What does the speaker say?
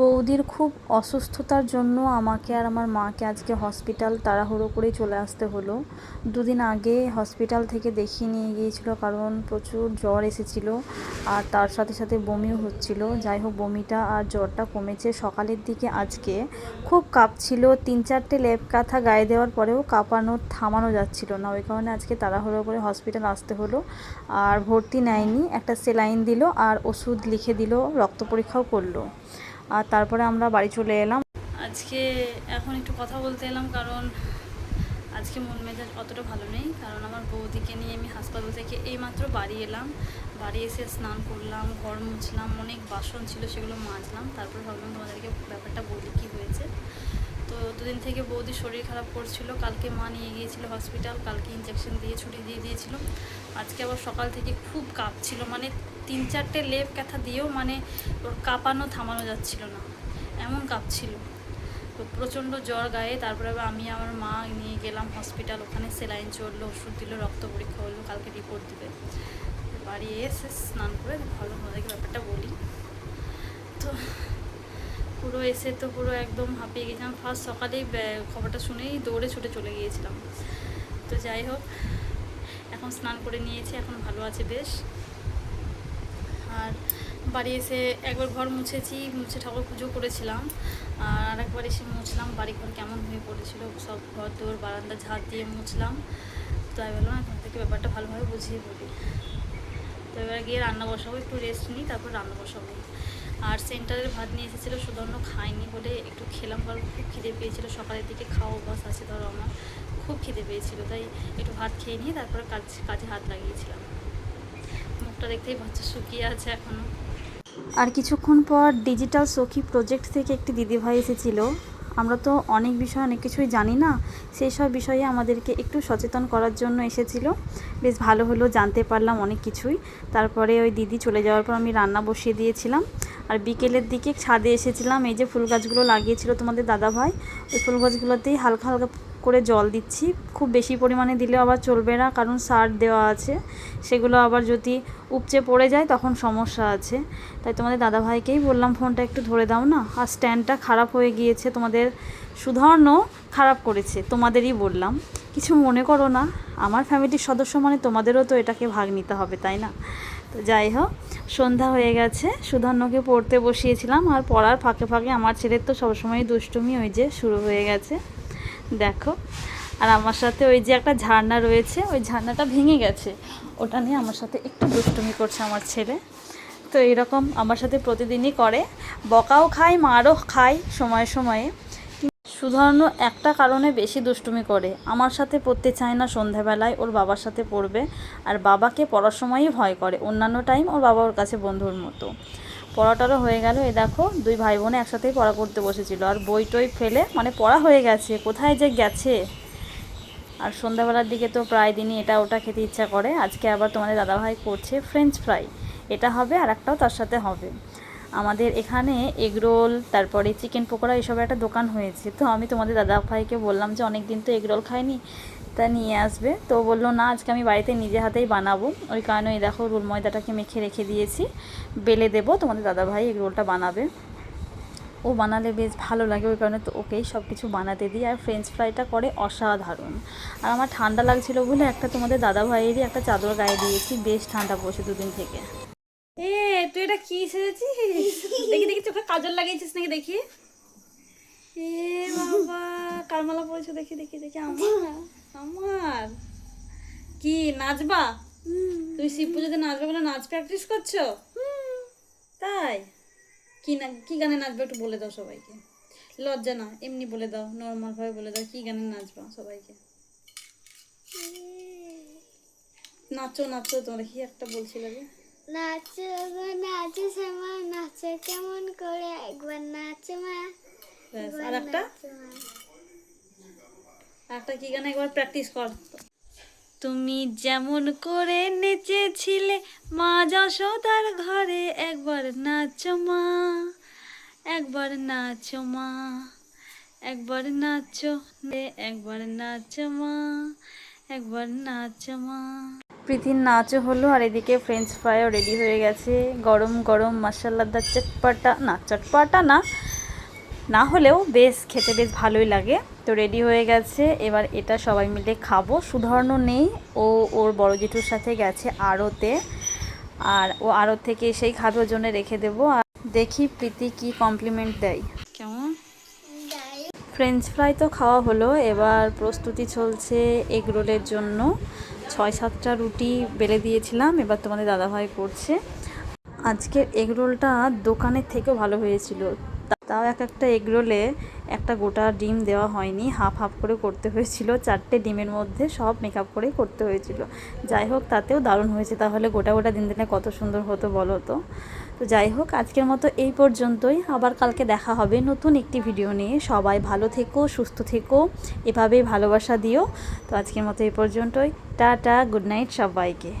বৌদির খুব অসুস্থতার জন্য আমাকে আর আমার মাকে আজকে হসপিটাল তাড়াহুড়ো করেই চলে আসতে হলো। দুদিন আগে হসপিটাল থেকে দেখিয়ে নিয়ে গিয়েছিল কারণ প্রচুর জ্বর এসেছিল আর তার সাথে সাথে বমিও হচ্ছিল। যাই হোক, বমিটা আর জ্বরটা কমেছে। সকালের দিকে আজকে খুব কাঁপছিল। তিন চারটে লেপ কাঁথা গায়ে দেওয়ার পরেও কাঁপানো, থামানো যাচ্ছিল না। ওই কারণে আজকে তাড়াহুড়ো করে হসপিটাল আসতে হলো আর ভর্তি নেয়নি। একটা সেলাইন দিল আর ওষুধ লিখে দিল, রক্ত পরীক্ষাও করল। আর তারপরে আমরা বাড়ি চলে এলাম। আজকে এখন একটু কথা বলতে এলাম কারণ আজকে মন মেজাজ অতটা ভালো নেই। কারণ আমার বৌদিকে নিয়ে আমি হাসপাতাল থেকে এইমাত্র বাড়ি এলাম। বাড়ি এসে স্নান করলাম, ঘর মুছলাম, অনেক বাসন ছিল সেগুলো মাজলাম। তারপর ভাবলাম তোমাদেরকে ব্যাপারটা বলি কী হয়েছে। তো দুদিন থেকে বৌদি শরীর খারাপ করছিল। কালকে মা নিয়ে গিয়েছিল হসপিটাল কালকে ইঞ্জেকশন দিয়ে, ছুটি দিয়ে দিয়েছিল। আজকে আবার সকাল থেকে খুব কাঁপছিল। মানে তিন চারটে লেপ ক্যাথা দিয়েও মানে ওর কাঁপানো, থামানো যাচ্ছিল না। এমন কাঁপছিল। তো প্রচণ্ড জ্বর গায়ে। তারপরে আবার আমি আমার মা নিয়ে গেলাম হসপিটাল ওখানে সেলাইন চলল ওষুধ দিল, রক্ত পরীক্ষা হলো কালকে রিপোর্ট দিবে। বাড়ি এসে স্নান করে ভালো তোমাদেরকে ব্যাপারটা বলি। তো পুরো এসে তো পুরো একদম হাঁপিয়ে গেছিলাম। ফার্স্ট সকালেই খবরটা শুনেই দৌড়ে ছুটে চলে গিয়েছিলাম। তো যাই হোক, এখন স্নান করে নিয়েছি, এখন ভালো আছে বেশ। আর বাড়ি এসে একবার ঘর মুছেছি, মুছে ঠাকুর পুজো করেছিলাম। আর আরেকবার এসে মুছলাম, বাড়ি ঘর কেমন হয়ে পড়েছিল, সব ঘর দৌড় বারান্দা, ঝাড় দিয়ে মুছলাম। তো আমি বললাম, এখন থেকে ব্যাপারটা ভালোভাবে বুঝিয়ে বলি। তো এবার গিয়ে রান্না বসাবো, একটু রেস্ট নিই, তারপর রান্না বসাবো। আর সেন্টারের ভাত নিয়ে এসেছিল, সুদর্ণ খাইনি বলে একটু খেলাম কারণ খুব খিদে পেয়েছিল। সকালের দিকে খাও অভ্যাস আছে, ধরো আমার। খুব খিদে পেয়েছিল, তাই একটু ভাত খেয়ে নিয়ে তারপরে কাজ কাজে হাত লাগিয়েছিলাম। মুখটা দেখতেই বাচ্চা শুকিয়ে আছে এখনও আর কিছুক্ষণ পর ডিজিটাল সখী প্রজেক্ট থেকে একটি দিদিভাই এসেছিল। আমরা তো অনেক বিষয়, অনেক কিছুই জানি না। সেই সব বিষয়ে আমাদেরকে একটু সচেতন করার জন্য এসেছিল। বেশ ভালো হলো, জানতে পারলাম অনেক কিছুই। তারপরে ওই দিদি চলে যাওয়ার পর আমি রান্না বসিয়ে দিয়েছিলাম। আর বিকেলের দিকে ছাদে এসেছিলাম। এই যে ফুল গাছগুলো লাগিয়েছিল তোমাদের দাদাভাই, ওই ফুল গাছগুলোতেই হালকা হালকা করে জল দিচ্ছি। খুব বেশি পরিমাণে দিলে আবার চলবে না, কারণ সার দেওয়া আছে। সেগুলো আবার যদি উপচে পড়ে যায় তখন সমস্যা আছে। তাই তোমাদের দাদাভাইকেই বললাম, ফোনটা একটু ধরে দাও না। আর স্ট্যান্ডটা খারাপ হয়ে গিয়েছে, তোমাদের সুধর্ণ খারাপ করেছে, তোমাদেরই বললাম। কিছু মনে করো না, আমার ফ্যামিলির সদস্য মানে তোমাদেরও তো এটাকে ভাগ নিতে হবে, তাই না? তো যাই হোক, সন্ধ্যা হয়ে গেছে, সুধর্ণকে পড়তে বসিয়েছিলাম। আর পড়ার ফাঁকে ফাঁকে আমার ছেলের তো সবসময় দুষ্টুমি, ওই যে শুরু হয়ে গেছে। দেখো। আর আমার সাথে ওই যে একটা ঝর্ণা রয়েছে, ওই ঝর্ণাটা ভেঙে গেছে। ওটা নিয়ে আমার সাথে একটু দুষ্টুমি করছে আমার ছেলে। তো এরকম আমার সাথে প্রতিদিনই করে। বকাও খায়, মারও খায় সময়ে সময়ে। সুধর্ণ একটা কারণে বেশি দুষ্টুমি করে। আমার সাথে পড়তে চায় না সন্ধ্যাবেলায় ওর বাবার সাথে পড়বে। আর বাবাকে পড়ার সময়ই ভয় করে। অন্যান্য টাইম ওর বাবা ওর কাছে বন্ধুর মতো। পড়াটারও হয়ে গেল। এ দেখো, দুই ভাই বোনে একসাথেই পড়া করতে বসেছিল। আর বই টই ফেলে মানে পড়া হয়ে গেছে। কোথায় যে গেছে? আর সন্ধ্যাবেলার দিকে তো প্রায় দিনই এটা ওটা খেতে ইচ্ছা করে। আজকে আবার তোমাদের দাদাভাই করছে ফ্রেঞ্চ ফ্রাই এটা হবে আর একটাও তার সাথে হবে। আমাদের এখানে এগরোল তারপরে চিকেন পকোড়া, এসবের একটা দোকান হয়েছে। তো আমি তোমাদের দাদা ভাইকে বললাম যে অনেক দিন তো এগরোল খাইনি, তা নিয়ে আসবে। তো বলল, না, আজকে আমি বাড়িতে নিজে হাতেই বানাবো। ওই কারণে এই দেখো রোল ময়দাটাকে মেখে রেখে দিয়েছি। বেলে দেবো, তোমাদের দাদা ভাই এগরোলটা বানাবে। ও বানালে বেশ ভালো লাগে, ওই কারণে তো ওকেই সব কিছু বানাতে দিই। আর ফ্রেঞ্চ ফ্রাইটা করে অসাধারণ। আর আমার ঠান্ডা লাগছিল বলে একটা তোমাদের দাদা ভাইয়েরই একটা চাদর গায়ে দিয়েছি, বেশ ঠান্ডা পড়ছে দুদিন থেকে। এ তুই এটা কি সেজেছিস? দেখি দেখি চোখে কাজল লাগিয়েছিস নাকি? দেখি। এ বাবা কারমালা পড়েছো দেখি দেখি দেখি আমার আমার। কি নাচবা? তুই শিব পুজোতে নাচবে বলে নাচ প্র্যাকটিস করছ? তাই? কি না কি গানে নাচবে একটু বলে দাও সবাইকে। লজ্জা না এমনি বলে দাও নর্মাল ভাবে বলে দাও কি গানে নাচবা সবাইকে? নাচো নাচো তোমরা কি একটা বলছিলে যে নাচো গো নাচো শ্যামা নাচো কেমন করে? একবার নাচো মা আর একটা? একটা কি গানে একবার প্র্যাকটিস কর? তুমি যেমন করে নেচেছিলে মা যশোদার ঘরে একবার নাচো মা একবার নাচো মা একবার নাচো একবার নাচো মা একবার নাচো মা। প্রীতির নাচও হলো আর এদিকে ফ্রেঞ্চ ফ্রাইও রেডি হয়ে গেছে। গরম গরম মশালাদার চটপাটা না চটপাটা না না হলেও বেশ খেতে বেশ ভালোই লাগে। তো রেডি হয়ে গেছে এবার এটা সবাই মিলে খাব। সুধর্ণ নেই ও ওর বড় জেঠুর সাথে গেছে আড়তে আর ও আড়ত থেকে সেই খাবে ওর জন্য রেখে দেবো। আর দেখি প্রীতি কি কমপ্লিমেন্ট দেয়। কেমন? ফ্রেঞ্চ ফ্রাই তো খাওয়া হলো এবার প্রস্তুতি চলছে এগ রোলের জন্য। ছয় সাতটা রুটি বেলে দিয়েছিলাম, এবার তোমাদের দাদাভাই করছে। আজকের এগ রোলটা দোকানের থেকেও ভালো হয়েছিল। তাও এক একটা এগ রোলে একটা গোটা ডিম দেওয়া হয়নি, হাফ হাফ করে করতে হয়েছিল, চারটে ডিমের মধ্যে সব মেকআপ করেই করতে হয়েছিল। যাই হোক, তাতেও দারুণ হয়েছে। তাহলে গোটা গোটা দিন দিনে কত সুন্দর হতো বলো তো? তো যাই হোক, আজকের মতো এই পর্যন্তই। আবার কালকে দেখা হবে নতুন একটি ভিডিও নিয়ে। সবাই ভালো থেকো, সুস্থ থেকো, এভাবেই ভালোবাসা দিও। তো আজকের মতো এই পর্যন্তই। টাটা গুড নাইট সবাইকে।